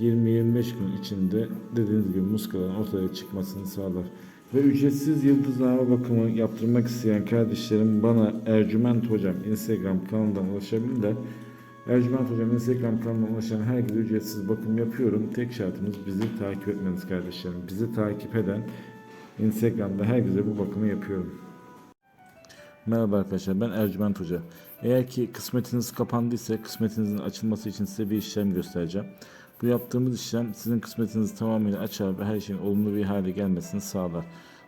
20-25 gün içinde dediğiniz gibi muskaların ortaya çıkmasını sağlar. Ve ücretsiz yıldızlama bakımı yaptırmak isteyen kardeşlerim bana Ercüment Hocam Instagram kanalından ulaşabilirler. Ercüment Hocam Instagram kanalına ulaşan herkese ücretsiz bakım yapıyorum. Tek şartımız bizi takip etmeniz kardeşlerim. Bizi takip eden Instagram'da herkese bu bakımı yapıyorum. Merhaba arkadaşlar ben Ercüment Hoca. Eğer ki kısmetiniz kapandıysa kısmetinizin açılması için size bir işlem göstereceğim. Bu yaptığımız işlem sizin kısmetinizi tamamıyla açar ve her şeyin olumlu bir hale gelmesini sağlar.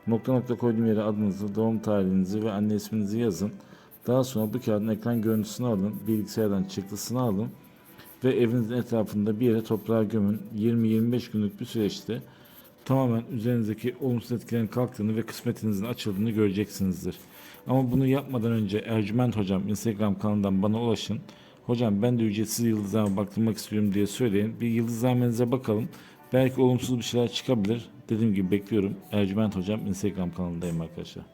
Nokta nokta koyduğum yere adınızı, doğum tarihinizi ve anne isminizi yazın. Daha sonra bu kağıdın ekran görüntüsünü alın, bilgisayardan çıktısını alın ve evinizin etrafında bir yere toprağa gömün. 20-25 günlük bir süreçte tamamen üzerinizdeki olumsuz etkilerin kalktığını ve kısmetinizin açıldığını göreceksinizdir. Ama bunu yapmadan önce Ercüment Hocam Instagram kanalından bana ulaşın. Hocam ben de ücretsiz yıldızlarıma baktırmak istiyorum diye söyleyin. Bir yıldızlarınıza bakalım. Belki olumsuz bir şeyler çıkabilir. Dediğim gibi bekliyorum. Ercüment Hocam Instagram kanalındayım arkadaşlar.